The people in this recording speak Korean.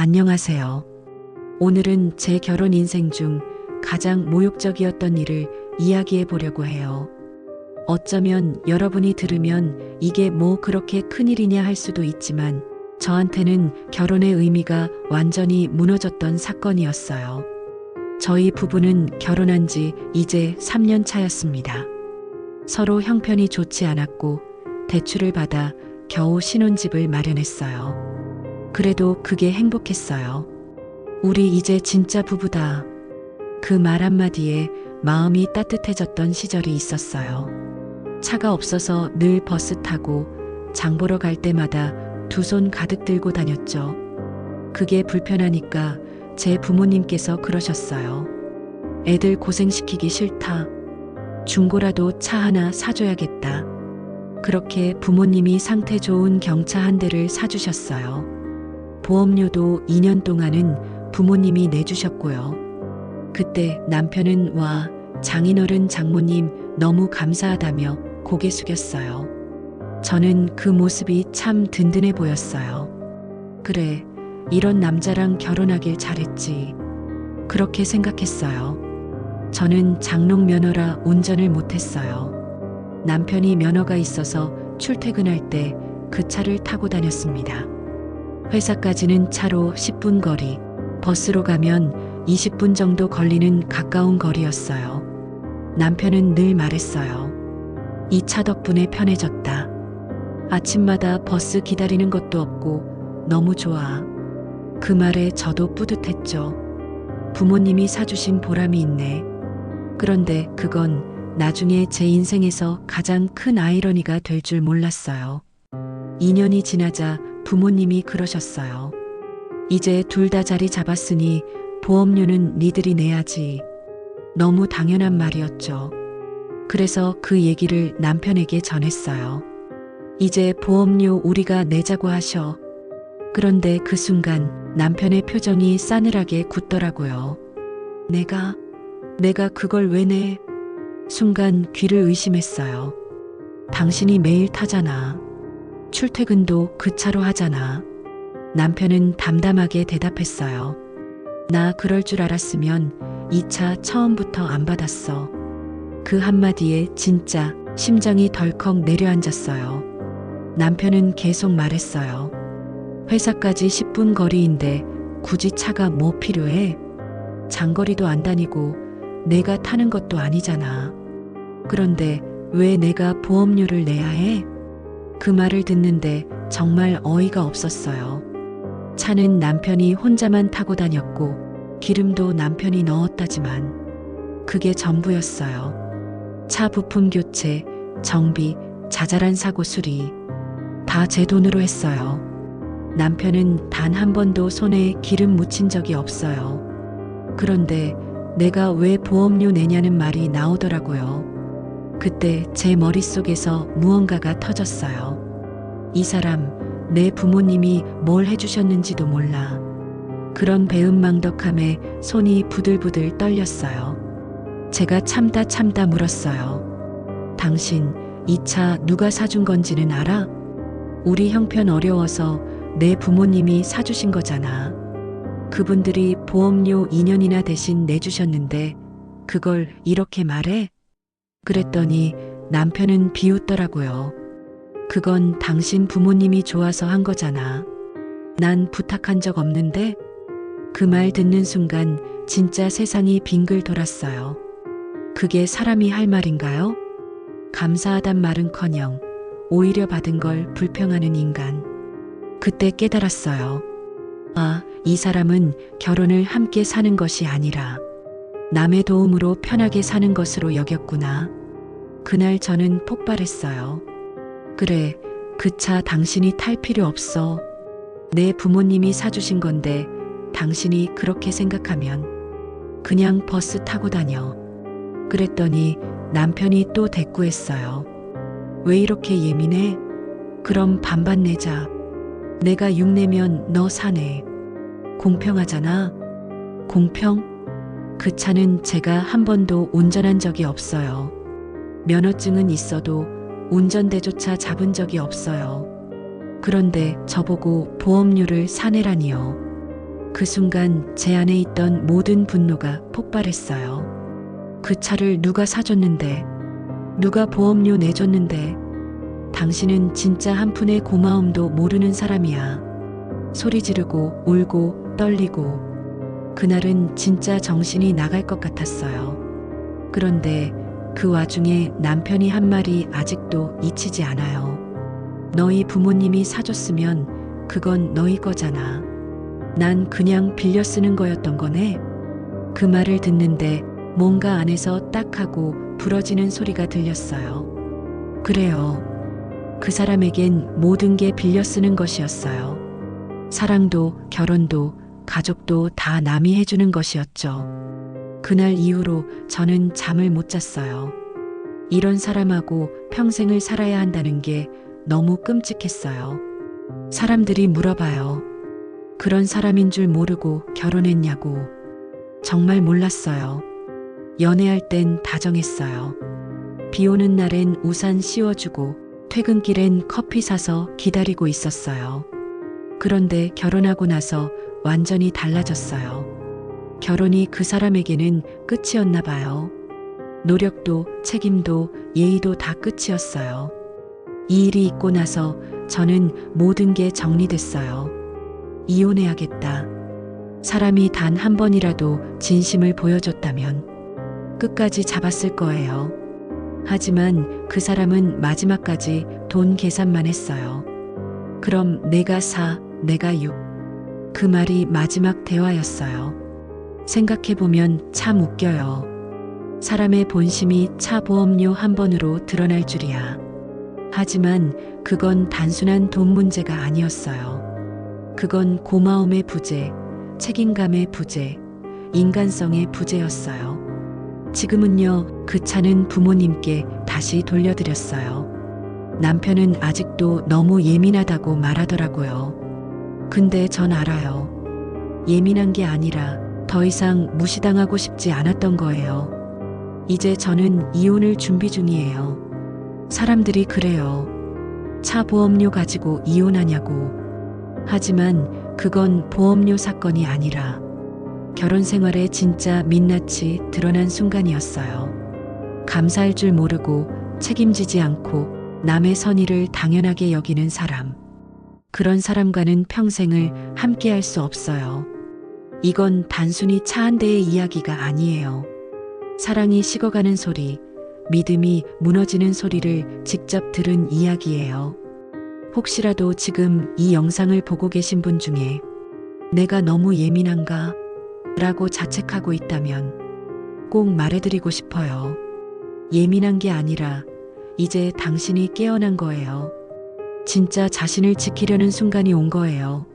안녕하세요. 오늘은 제 결혼 인생 중 가장 모욕적이었던 일을 이야기해 보려고 해요. 어쩌면 여러분이 들으면 이게 뭐 그렇게 큰일이냐 할 수도 있지만 저한테는 결혼의 의미가 완전히 무너졌던 사건이었어요. 저희 부부는 결혼한 지 이제 3년 차였습니다. 서로 형편이 좋지 않았고 대출을 받아 겨우 신혼집을 마련했어요. 그래도 그게 행복했어요. 우리 이제 진짜 부부다. 그 말 한마디에 마음이 따뜻해졌던 시절이 있었어요. 차가 없어서 늘 버스 타고 장 보러 갈 때마다 두 손 가득 들고 다녔죠. 그게 불편하니까 제 부모님께서 그러셨어요. 애들 고생시키기 싫다. 중고라도 차 하나 사줘야겠다. 그렇게 부모님이 상태 좋은 경차 한 대를 사주셨어요. 보험료도 2년 동안은 부모님이 내주셨고요. 그때 남편은 와, 장인어른 장모님 너무 감사하다며 고개 숙였어요. 저는 그 모습이 참 든든해 보였어요. 그래, 이런 남자랑 결혼하길 잘했지. 그렇게 생각했어요. 저는 장롱 면허라 운전을 못했어요. 남편이 면허가 있어서 출퇴근할 때 그 차를 타고 다녔습니다. 회사까지는 차로 10분 거리, 버스로 가면 20분 정도 걸리는 가까운 거리였어요. 남편은 늘 말했어요. 이 차 덕분에 편해졌다. 아침마다 버스 기다리는 것도 없고 너무 좋아. 그 말에 저도 뿌듯했죠. 부모님이 사주신 보람이 있네. 그런데 그건 나중에 제 인생에서 가장 큰 아이러니가 될 줄 몰랐어요. 2년이 지나자 부모님이 그러셨어요. 이제 둘 다 자리 잡았으니 보험료는 니들이 내야지. 너무 당연한 말이었죠. 그래서 그 얘기를 남편에게 전했어요. 이제 보험료 우리가 내자고 하셔. 그런데 그 순간 남편의 표정이 싸늘하게 굳더라고요. 내가, 내가 그걸 왜 내? 순간 귀를 의심했어요. 당신이 매일 타잖아. 출퇴근도 그 차로 하잖아. 남편은 담담하게 대답했어요. 나 그럴 줄 알았으면 이 차 처음부터 안 받았어. 그 한마디에 진짜 심장이 덜컥 내려앉았어요. 남편은 계속 말했어요. 회사까지 10분 거리인데 굳이 차가 뭐 필요해? 장거리도 안 다니고 내가 타는 것도 아니잖아. 그런데 왜 내가 보험료를 내야 해? 그 말을 듣는데 정말 어이가 없었어요. 차는 남편이 혼자만 타고 다녔고 기름도 남편이 넣었다지만 그게 전부였어요. 차 부품 교체, 정비, 자잘한 사고 수리 다 제 돈으로 했어요. 남편은 단 한 번도 손에 기름 묻힌 적이 없어요. 그런데 내가 왜 보험료 내냐는 말이 나오더라고요. 그때 제 머릿속에서 무언가가 터졌어요. 이 사람, 내 부모님이 뭘 해주셨는지도 몰라. 그런 배은망덕함에 손이 부들부들 떨렸어요. 제가 참다 참다 물었어요. 당신, 이 차 누가 사준 건지는 알아? 우리 형편 어려워서 내 부모님이 사주신 거잖아. 그분들이 보험료 2년이나 대신 내주셨는데 그걸 이렇게 말해? 그랬더니 남편은 비웃더라고요. 그건 당신 부모님이 좋아서 한 거잖아. 난 부탁한 적 없는데? 그 말 듣는 순간 진짜 세상이 빙글 돌았어요. 그게 사람이 할 말인가요? 감사하단 말은 커녕 오히려 받은 걸 불평하는 인간. 그때 깨달았어요. 아, 이 사람은 결혼을 함께 사는 것이 아니라 남의 도움으로 편하게 사는 것으로 여겼구나. 그날 저는 폭발했어요. 그래, 그 차 당신이 탈 필요 없어. 내 부모님이 사주신 건데 당신이 그렇게 생각하면 그냥 버스 타고 다녀. 그랬더니 남편이 또 대꾸했어요. 왜 이렇게 예민해? 그럼 반반 내자. 내가 6 내면 너 사내. 공평하잖아. 공평? 그 차는 제가 한 번도 운전한 적이 없어요. 면허증은 있어도 운전대조차 잡은 적이 없어요. 그런데 저보고 보험료를 사내라니요. 그 순간 제 안에 있던 모든 분노가 폭발했어요. 그 차를 누가 사줬는데, 누가 보험료 내줬는데, 당신은 진짜 한 푼의 고마움도 모르는 사람이야. 소리 지르고 울고 떨리고, 그날은 진짜 정신이 나갈 것 같았어요. 그런데 그 와중에 남편이 한 말이 아직도 잊히지 않아요. 너희 부모님이 사줬으면 그건 너희 거잖아. 난 그냥 빌려 쓰는 거였던 거네. 그 말을 듣는데 뭔가 안에서 딱 하고 부러지는 소리가 들렸어요. 그래요. 그 사람에겐 모든 게 빌려 쓰는 것이었어요. 사랑도 결혼도 가족도 다 남이 해주는 것이었죠. 그날 이후로 저는 잠을 못 잤어요. 이런 사람하고 평생을 살아야 한다는 게 너무 끔찍했어요. 사람들이 물어봐요. 그런 사람인 줄 모르고 결혼했냐고. 정말 몰랐어요. 연애할 땐 다정했어요. 비 오는 날엔 우산 씌워주고 퇴근길엔 커피 사서 기다리고 있었어요. 그런데 결혼하고 나서 완전히 달라졌어요. 결혼이 그 사람에게는 끝이었나 봐요. 노력도 책임도 예의도 다 끝이었어요. 이 일이 있고 나서 저는 모든 게 정리됐어요. 이혼해야겠다. 사람이 단 한 번이라도 진심을 보여줬다면 끝까지 잡았을 거예요. 하지만 그 사람은 마지막까지 돈 계산만 했어요. 그럼 내가 사, 내가 육. 그 말이 마지막 대화였어요. 생각해보면 참 웃겨요. 사람의 본심이 차 보험료 한 번으로 드러날 줄이야. 하지만 그건 단순한 돈 문제가 아니었어요. 그건 고마움의 부재, 책임감의 부재, 인간성의 부재였어요. 지금은요, 그 차는 부모님께 다시 돌려드렸어요. 남편은 아직도 너무 예민하다고 말하더라고요. 근데 전 알아요. 예민한 게 아니라 더 이상 무시당하고 싶지 않았던 거예요. 이제 저는 이혼을 준비 중이에요. 사람들이 그래요. 차 보험료 가지고 이혼하냐고. 하지만 그건 보험료 사건이 아니라 결혼 생활에 진짜 민낯이 드러난 순간이었어요. 감사할 줄 모르고 책임지지 않고 남의 선의를 당연하게 여기는 사람. 그런 사람과는 평생을 함께 할 수 없어요. 이건 단순히 차 한 대의 이야기가 아니에요. 사랑이 식어가는 소리, 믿음이 무너지는 소리를 직접 들은 이야기예요. 혹시라도 지금 이 영상을 보고 계신 분 중에 내가 너무 예민한가? 라고 자책하고 있다면 꼭 말해드리고 싶어요. 예민한 게 아니라 이제 당신이 깨어난 거예요. 진짜 자신을 지키려는 순간이 온 거예요.